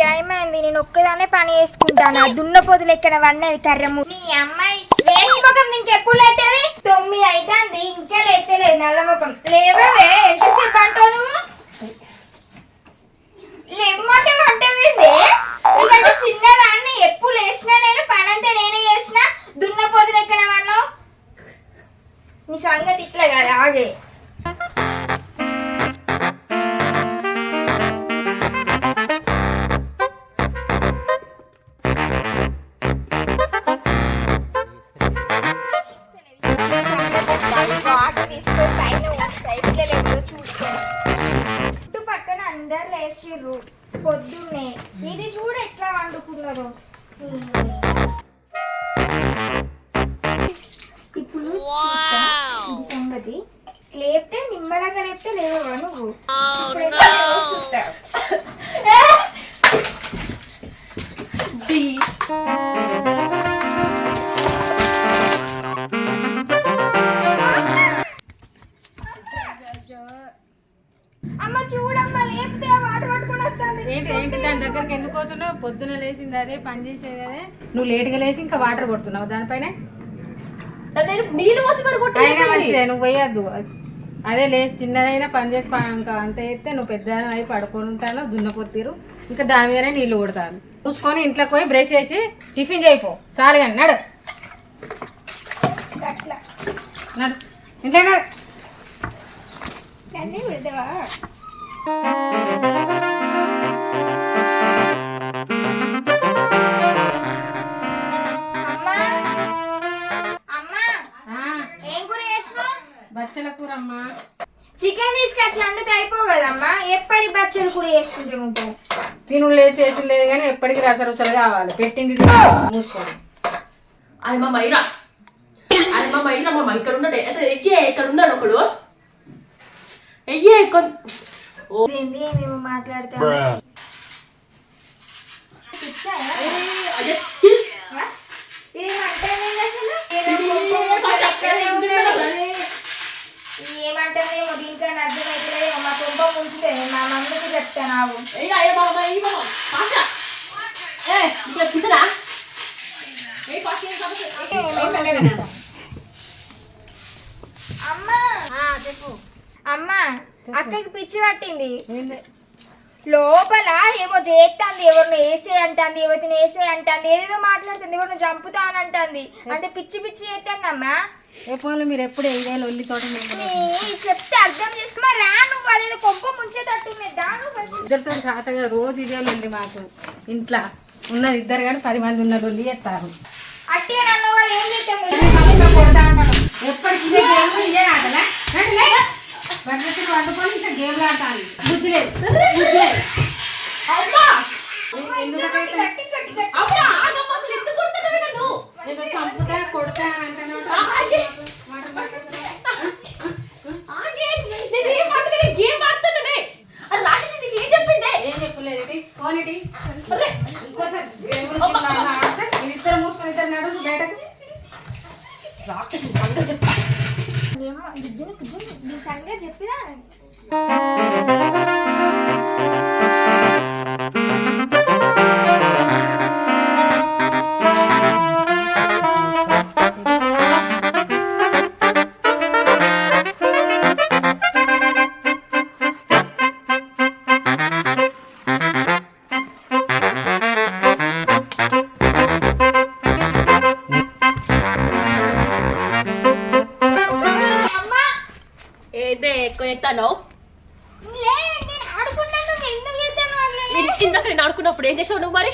Time అయింది నేను ఒక్కదానే పని చేసుకుంటాను. దున్న పొదులు ఎక్కడ వన్నది కర్రము? నీ అమ్మాయి వేస్ట్ ముఖం నీకు ఎప్పుడు లేతుంది? తొమ్మిది అవుతుంది ఇంకా లేతలేదు నల్ల ముఖం. లేవవే. ఎంతసేపు అంటావు నువ్వు? లేకపోతే వంట లేపితే నిమ్మలంగా లేపితే లేవా నువ్వు? చూస్తా. అమ్మ చూడమ్మా లేపితే ఆ వాటర్ పట్టుకొని వస్తుంది. ఏంటి ఏంటి దాని దగ్గరికి ఎందుకు పోతున్నావు? పొద్దున లేచింది అదే పని చేసేది అదే. నువ్వు లేట్గా లేచి ఇంకా వాటర్ కొడుతున్నావు దానిపైన? నేను నీళ్ళు పోసి మరి నువ్వు పోయొద్దు అదే లేచి చిన్నదైనా పని చేసి అంత అయితే నువ్వు పెద్ద అయి పడుకొని ఉంటాను దున్నపోతీరు ఇంకా దాని మీదనే నీళ్ళు కొడతాను చూసుకొని ఇంట్లోకి పోయి బ్రష్ చేసి టిఫిన్ చేయిపో. చాలు కానీ నడు. అట్లా నడు. ఇంట్లో నడు బచ్చల కూర అమ్మా. చికెన్ తీసుకొచ్చి వండితే అయిపో కదమ్మా. ఎప్పటి బచ్చలు కూర చేసుకుంటే ఉంటావు తినుడు లేదు చేసి లేదు కానీ ఎప్పటికీ రసరుసలు కావాలి. పెట్టింది తిని. మూసుకోండి అది మా మైరా. అది మా మైరా మా ఇక్కడ ఉన్నాడు. అసలు ఎయ్యే ఇక్కడ ఉన్నాడు ఒకడు. ఎయ్యే ఏంది? మేము మాట్లాడతాం ఏమంటానేమో దీనికన్నా అర్థమైతలేదేమో మా కుంప ముంచుతుంది మా మమ్మీకి చెప్తాను ఆవు. అమ్మా చెప్పు. అమ్మా అక్కకి పిచ్చి పట్టింది? లోపల ఏమో చేస్తుంది ఎవరిని వేసే అంటుంది ఎవరిని వేసే అంటుంది ఏదేదో మాట్లాడుతుంది ఎవరిని చంపుతా అని అంటుంది. అంటే పిచ్చి పిచ్చి చేస్తుందమ్మా ఏ ఫోన్లో మీరు ఎప్పుడు ఏదేళ్ళు ఒల్లి తోట చెప్తే అర్థం చేసుకున్నా రా నువ్వు అదేదో కొంప ముంచేటట్టున్నది దా నువ్వు first. ఇద్దరితో సాతగా రోజు ఇదే లొల్లి మాకు. ఇంట్లో ఉన్నది ఇద్దరు కానీ పది మంది ఉన్న లొల్లి చేస్తారు. అట్టే నన్ను ఏం చేస్తాం బట్టలు వండుకొని ఇంకా గేమ్లు ఆడతాను. బుద్ధి లేదు. బుద్ధి లేదు. అమ్మా! ఎందుకంటే గట్టి గట్టి నువ్వు? ఇందాక నేను ఆడుకున్నప్పుడు ఏం చేసావు నువ్వు మరి?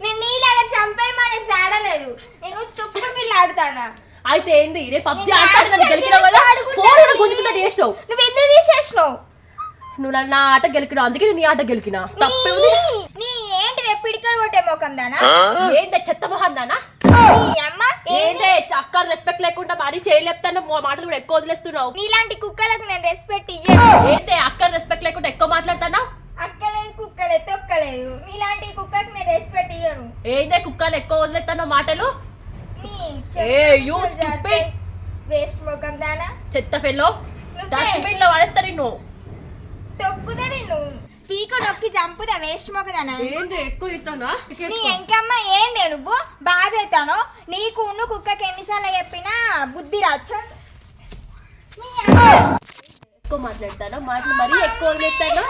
నేను నీలాగా చంపేయమని సాడలేదు నేను తుప్పు పిల్ల ఆడుతానా? అయితే ఏంది? రే పబ్జి ఆడతాను గెలికినావు కదా? ఆడుకుంటా. ఫోన్ గుంజుకుంటా చేసినావు నువ్వు ఎందుకు తీసేసినావు? నువ్వు నన్ను నా ఆట గెలికినావు అందుకే నేను నీ ఆట గెలికినా. తప్పే ఉంది. నీ- నీ ఏంటిది? పిడికలు కొట్టే ముఖం దానా? ఏంటే చెత్త మొహం దానా? ఏంటి? అక్క రెస్పెక్ట్ లేకుండా మరీ చేయలేపుతాను మాటలు కూడా ఎక్కువ వదిలేస్తున్నావు. నీలాంటి కుక్కలకు నేను రెస్పెక్ట్ ఇయ్యను. ఏంటే? అక్క రెస్పెక్ట్ లేకుండా ఎక్కువ మాట్లాడతానా అక్కలేదు కుక్కలేదు తొక్కలేదు నీలాంటి కుక్కకి నేను రెస్పెక్ట్ ఇయ్యను. ఏంటే? కుక్కలు ఎక్కువ వదిలేస్తాను మాటలు. వేస్ట్ ముఖం దానా? చెత్త ఫెల్లో నువ్వే. డస్ట్బిన్లో పడేస్తా నిన్ను. తొక్కుదా నేను పీక నొక్కి చంపుదా వేస్ట్ మొక్కదానా ఏంది ఎక్కువ ఇస్తానా నీ ఎంకమ్మ ఏందే నువ్వు? బాగా చేస్తాను? నీకు కుక్కకి ఎన్నిసార్లు చెప్పినా బుద్ధి అమ్మ. ఎక్కువ మాట్లాడతానా? మాటలు మరీ ఎక్కువ వదిలేస్తాను?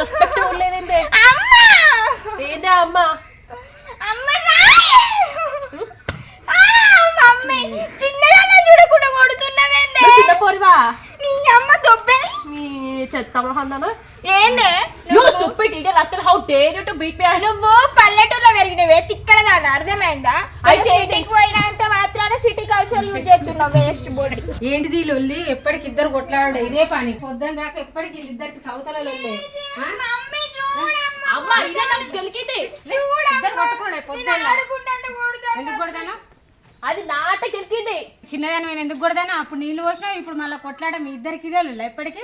రెస్పెక్ట్ లేదండి ఏందే అమ్మా? అమ్మ చిన్నదాన్ని చూడకుండా కొడుతున్నావేందే? చిన్న పోరివా నీ అమ్మ దొబ్బే నీ చెత్త మొహందానా ఏందే యూ స్టూపిడ్ ఇడియట్ అసలు how dare you to beat me నువ్వు పల్లెటూరులో పెరిగినవే తిక్కలదాన్ని అర్థమైందా? అయితే? సిటీకి పోయినంత మాత్రాన సిటీ కల్చర్ యూజ్ చేస్తున్నావు వేస్ట్ బోడీ ఏంటిది లొల్లి? ఎప్పటికి ఇద్దరు కొట్లాడు ఇదే పని. పొద్దున దాకా ఎప్పటికి వీళ్ళిద్దరికి కవతల లొల్లి? అమ్మా. ఇదే నాకు గెలికింది ఇద్దరు కొట్టుకోండి పొద్దున్న. ఎందుకు కొడతాను? అది నా ఆట గెలికింది చిన్నదాని నేను ఎందుకు కొడతాను? అప్పుడు నీళ్ళు పోసినావు ఇప్పుడు మళ్ళీ కొట్లాడ మీ ఇద్దరికి ఇదే ఎప్పటికి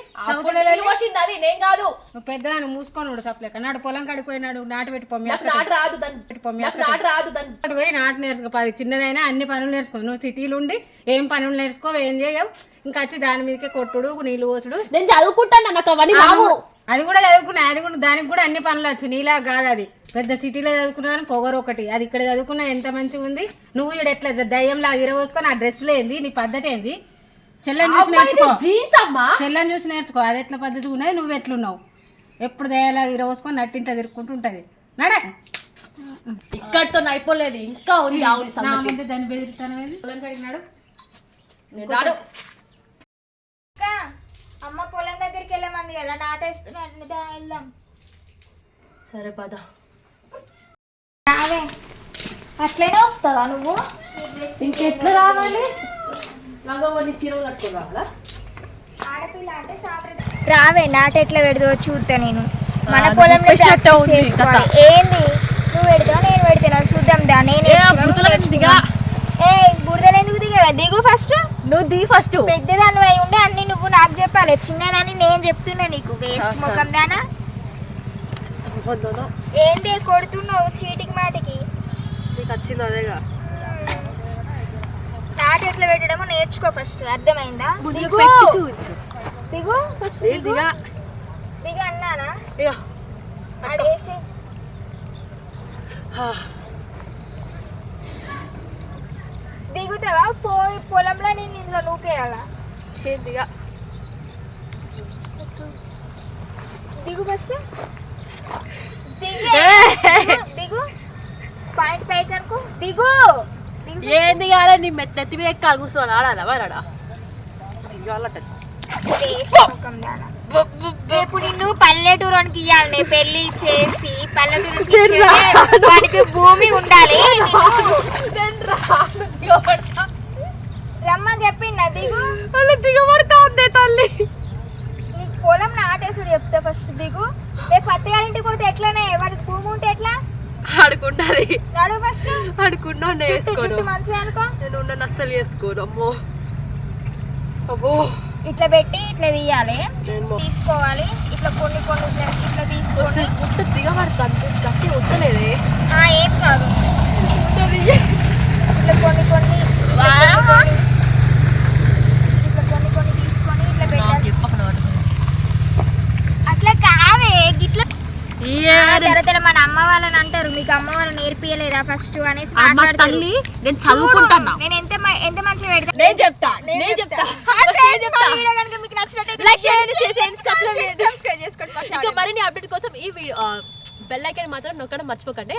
పోసింది అది నేను కాదు. నువ్వు పెద్దదాన్ని మూసుకొని ఉడు సప్లేక నాడు పొలం కాడికి పోయినాడు నాటు పెట్టుకో నాటు రాదు దాన్ని. నాటు రాదు దాన్ని. పోయి నాటు నేర్చుకో. పది చిన్నదైనా అన్ని పనులు నేర్చుకో. నువ్వు సిటీలు ఉండి ఏం పనులు నేర్చుకో ఏం చేయవు. ఇంకా వచ్చి దాని మీదకే కొట్టుడు నీళ్ళు పోసుడు. నేను చదువుకుంటాను నాకు అవన్నీ అది కూడా చదువుకున్నా. అది కూడా దానికి కూడా అన్ని పనులు వచ్చు. నీలా కాదు అది. పెద్ద సిటీలో చదువుకున్నా కానీ పొగరు ఒకటి. అది ఇక్కడ చదువుకున్నా ఎంత మంచిగా ఉంది? నువ్వు ఇక్కడ ఎట్లా దయ్యంలా ఇరవోసుకొని ఆ డ్రెస్సులు ఏంది? నీ పద్ధతి ఏంది? చెల్లని చూసి నేర్చుకో. జీన్స్ అమ్మా? చెల్లని చూసి నేర్చుకో. అది ఎట్లా పద్ధతి ఉన్నది? నువ్వు ఎట్లున్నావు? ఎప్పుడు దయ్యాలా ఇరవోసుకొని నట్టింట తిరుక్కుంటూ ఉంటుంది. నడే. ఇక్కడితో అయిపోలేదు. ఇంకా ఉంది నా ముందు దాన్ని బెదిరిస్తాను పొలం కడిగినాడు అమ్మ పొలం దగ్గరికి వెళ్ళమంది కదా. నాటేస్తున్నాడు దా, వెళ్దాం. సరే పద. రావే. అట్లనే వస్తావా నువ్వు? ఇంకెట్లా రావాలి? లంగవని ఆడపిల్ల అంటే. రావే నాట ఎట్లా పెడదో చూస్తా నేను. మన ఆ, పొలంలో ఉంది చేసుకోవాలి. ఏంది? నువ్వు పెడతావు నేను పెడతాను? చూద్దాం దా నేను ఏ, దిగా. బురదలు ఎందుకు దిగా దిగు ఫస్ట్ నువ్వు దీ ఫస్ట్ పెద్దదాని అయి ఉండే అన్ని నువ్వు నాకు చెప్పాలి. చిన్నదాన్ని నేను చెప్తున్నా నీకు. వేస్ట్ ముఖం దానా? ఏంది కొడుతున్నావు చీటికి మాటికి? నీకు వచ్చింది అదేగా నాట ఎట్లా పెట్టడమో నేర్చుకో ఫస్ట్ అర్థమైందా? దిగు. దిగు ఫస్ట్ దిగు. దిగా? అన్నానా? ఆడేసి దిగుతావా? పోయి పొలంలో నేను ఇందులో నూకేయాలా? దిగు ఫస్ట్. దిగు. పాయింట్ పైకి అనుకో దిగు. దిగు. ఏం దిగాలి నీ మెత్త నెత్తి మీద ఎక్కాలి కూర్చోవాలి ఆడాలా? వారాడా. రేపు నిన్ను పల్లెటూరునికి ఇయ్యాలి నేను పెళ్ళి చేసి పల్లెటూరుకి ఇచ్చేస్తే వాడికి భూమి ఉండాలి. రమ్మని చెప్పిండా? దిగు. దిగబడతా ఉంది తల్లి. పొలం నాటేసుడు చెప్తా ఫస్ట్ దిగు. ఎట్లనే? వాడికి భూమి ఉంటే ఎట్లా? ఆడుకుంటాది. చుట్టూ వేసుకోను. నేను ఉన్న అస్సలు వేసుకోను అమ్మో. అబ్బో. ఇట్లా పెట్టి ఇట్లా తీయాలి. తీసుకోవాలి. ఇట్లా కొన్ని కొన్ని ఇట్లా ఇట్లా తీసుకొని అసలు గుట్ట దిగబడతా గట్టి వద్దలేదే ఆ, ఏం కాదు. ఇట్లా కొన్ని కొన్ని ఇట్లా కొన్ని కొన్ని ఇట్లా కొన్ని కొన్ని తీసుకొని ఇట్లా పెట్టాలి అట్లా కాదే గిట్ల ఆ తర్వాత మన అమ్మ వాళ్ళని అంటారు మీకు అమ్మ వాళ్ళు నేర్పియలేదా ఫస్ట్ అనేసి. తల్లి నేను చదువుకుంటానా? నేను ఎంత ఎంత మంచిగా పెడతా? నేను చెప్తా నేను చెప్తా. మీకు నచ్చినట్టయితే లైక్ చేయండి షేర్ చేయండి సబ్స్క్రైబ్ చేసుకోండి ఇంకా మరిన్ని అప్డేట్ కోసం ఈ వీడియో బెల్ ఐకాన్ మాత్రం నొక్కడం మర్చిపోకండి.